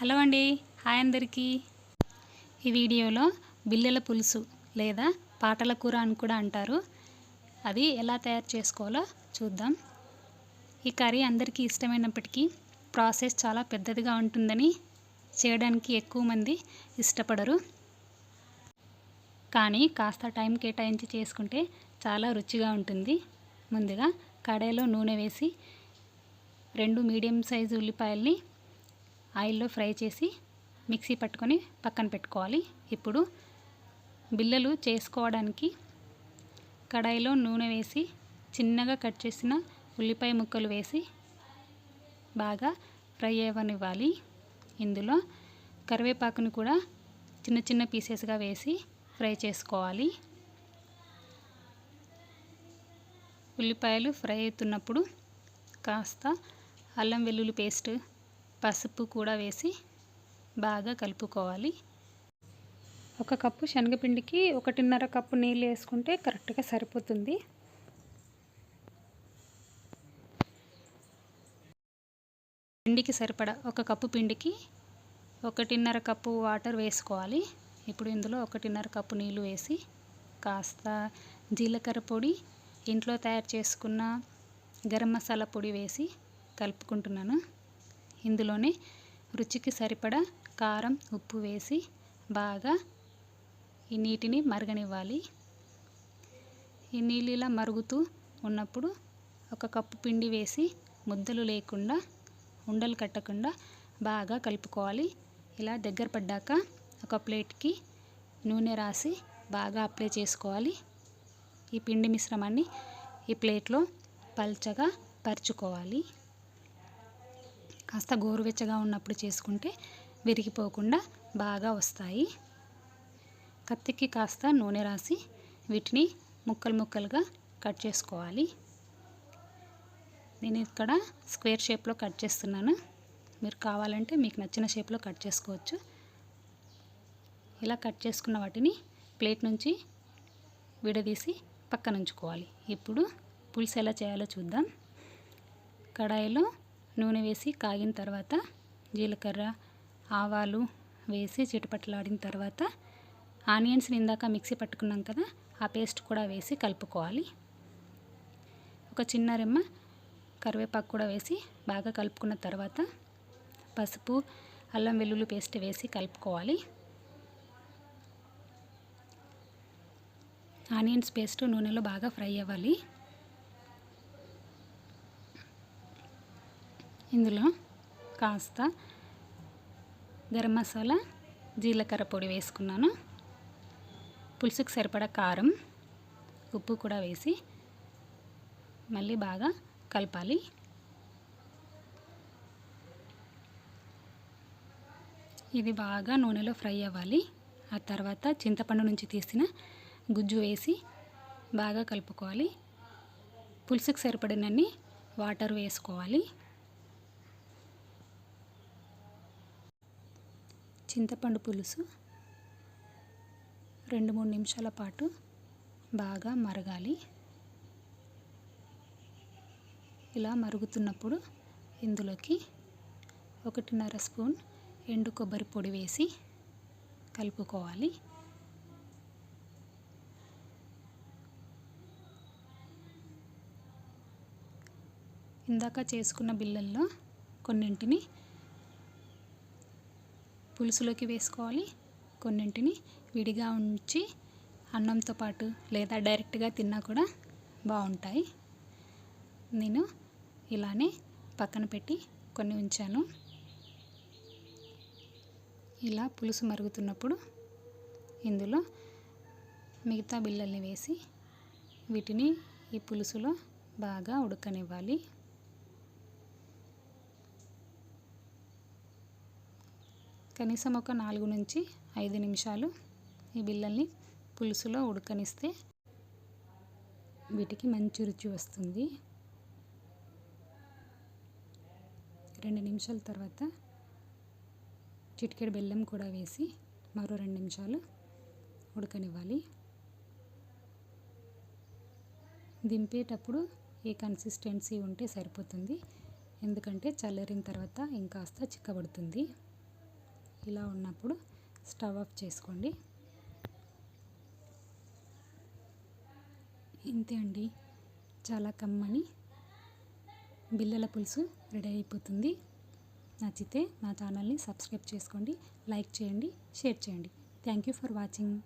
Hello అండి. Hi అందరికీ. ఈ వీడియోలో బిల్లెల పులుసు లేదా పాటల కూర అని కూడా అంటారు. అది ఎలా తయారు చేసుకోవాలో చూద్దాం. ఈ కర్రీ అందరికీ ఇష్టమైనప్పటికీ ప్రాసెస్ చాలా పెద్దదిగా ఉంటుందని చేయడానికి ఎక్కువ మంది ఇష్టపడరు. కానీ కాస్త టైం కేటాయించి చేసుకుంటే చాలా రుచిగా ఉంటుంది. ముందుగా కడాయిలో నూనె వేసి రెండు మీడియం సైజు ఉల్లిపాయల్ని ఆయిల్లో ఫ్రై చేసి మిక్సీ పట్టుకొని పక్కన పెట్టుకోవాలి. ఇప్పుడు బిల్లలు చేసుకోవడానికి కడాయిలో నూనె వేసి చిన్నగా కట్ చేసిన ఉల్లిపాయ ముక్కలు వేసి బాగా ఫ్రై అవ్వనివ్వాలి. ఇందులో కరివేపాకుని కూడా చిన్న చిన్న పీసెస్గా వేసి ఫ్రై చేసుకోవాలి. ఉల్లిపాయలు ఫ్రై అవుతున్నప్పుడు కాస్త అల్లం వెల్లుల్లి పేస్ట్ పసుపు కూడా వేసి బాగా కలుపుకోవాలి. ఒక కప్పు శనగపిండికి ఒకటిన్నర కప్పు నీళ్ళు వేసుకుంటే కరెక్ట్గా సరిపోతుంది. పిండికి సరిపడా ఒక కప్పు పిండికి ఒకటిన్నర కప్పు వాటర్ వేసుకోవాలి. ఇప్పుడు ఇందులో ఒకటిన్నర కప్పు నీళ్ళు వేసి కాస్త జీలకర్ర పొడి ఇంట్లో తయారు చేసుకున్న గరం మసాలా పొడి వేసి కలుపుకుంటున్నాను. ఇందులోనే రుచికి సరిపడా కారం ఉప్పు వేసి బాగా ఈ నీటిని మరగనివ్వాలి. ఈ నీళ్ళు ఇలా మరుగుతూ ఉన్నప్పుడు ఒక కప్పు పిండి వేసి ముద్దలు లేకుండా ఉండలు కట్టకుండా బాగా కలుపుకోవాలి. ఇలా దగ్గర పడ్డాక ఒక ప్లేట్కి నూనె రాసి బాగా అప్లై చేసుకోవాలి. ఈ పిండి మిశ్రమాన్ని ఈ ప్లేట్లో పల్చగా పరుచుకోవాలి. కాస్త గోరువెచ్చగా ఉన్నప్పుడు చేసుకుంటే విరిగిపోకుండా బాగా వస్తాయి. కత్తికి కాస్త నూనె రాసి వీటిని ముక్కలు ముక్కలుగా కట్ చేసుకోవాలి. నేను ఇక్కడ స్క్వేర్ షేప్లో కట్ చేస్తున్నాను. మీరు కావాలంటే మీకు నచ్చిన షేప్లో కట్ చేసుకోవచ్చు. ఇలా కట్ చేసుకున్న వాటిని ప్లేట్ నుంచి విడదీసి పక్కన ఉంచుకోవాలి. ఇప్పుడు పులుసు ఎలా చేయాలో చూద్దాం. కడాయిలో నూనె వేసి కాగిన తర్వాత జీలకర్ర ఆవాలు వేసి చిటపట్లాడిన తర్వాత ఆనియన్స్ని ఇందాక మిక్సీ పట్టుకున్నాం కదా ఆ పేస్ట్ కూడా వేసి కలుపుకోవాలి. ఒక చిన్న రెమ్మ కరివేపాకు కూడా వేసి బాగా కలుపుకున్న తర్వాత పసుపు అల్లం వెల్లుల్లి పేస్ట్ వేసి కలుపుకోవాలి. ఆనియన్స్ పేస్ట్ నూనెలో బాగా ఫ్రై అవ్వాలి. ఇందులో కాస్త గరం మసాలా జీలకర్ర పొడి వేసుకున్నాను. పులుసుకు సరిపడా కారం ఉప్పు కూడా వేసి మళ్ళీ బాగా కలపాలి. ఇది బాగా నూనెలో ఫ్రై అవ్వాలి. ఆ తర్వాత చింతపండు నుంచి తీసిన గుజ్జు వేసి బాగా కలుపుకోవాలి. పులుసుకు సరిపడినన్ని వాటర్ వేసుకోవాలి. చింతపండు పులుసు. రెండు మూడు నిమిషాల పాటు బాగా మరగాలి. ఇలా మరుగుతున్నప్పుడు ఇందులోకి ఒకటిన్నర స్పూన్ ఎండు కొబ్బరి పొడి వేసి కలుపుకోవాలి. ఇందాక చేసుకున్న బిళ్ళల్లో కొన్నింటిని పులుసులోకి వేసుకోవాలి. కొన్నింటిని విడిగా ఉంచి అన్నంతో పాటు లేదా డైరెక్ట్గా తిన్నా కూడా బాగుంటాయి నేను ఇలానే పక్కన పెట్టి కొన్ని ఉంచాను. ఇలా పులుసు మరుగుతున్నప్పుడు ఇందులో మిగతా బిళ్ళల్ని వేసి వీటిని ఈ పులుసులో బాగా ఉడకనివ్వాలి. కనీసం ఒక నాలుగు నుంచి ఐదు నిమిషాలు ఈ బిళ్ళల్ని పులుసులో ఉడకనిస్తే వీటికి మంచి రుచి వస్తుంది. రెండు నిమిషాల తర్వాత చిటికెడు బెల్లం కూడా వేసి మరో రెండు నిమిషాలు ఉడకనివ్వాలి. దింపేటప్పుడు ఈ కన్సిస్టెన్సీ ఉంటే సరిపోతుంది. ఎందుకంటే చల్లరిన తర్వాత ఇంకాస్త చిక్కబడుతుంది. ఇలా ఉన్నప్పుడు స్టవ్ ఆఫ్ చేసుకోండి. ఇంతే అండి. చాలా కమ్మని బిల్లల పులుసు రెడీ అయిపోతుంది. నచ్చితే నా ఛానల్ని సబ్స్క్రైబ్ చేసుకోండి లైక్ చేయండి షేర్ చేయండి. Thank you for watching.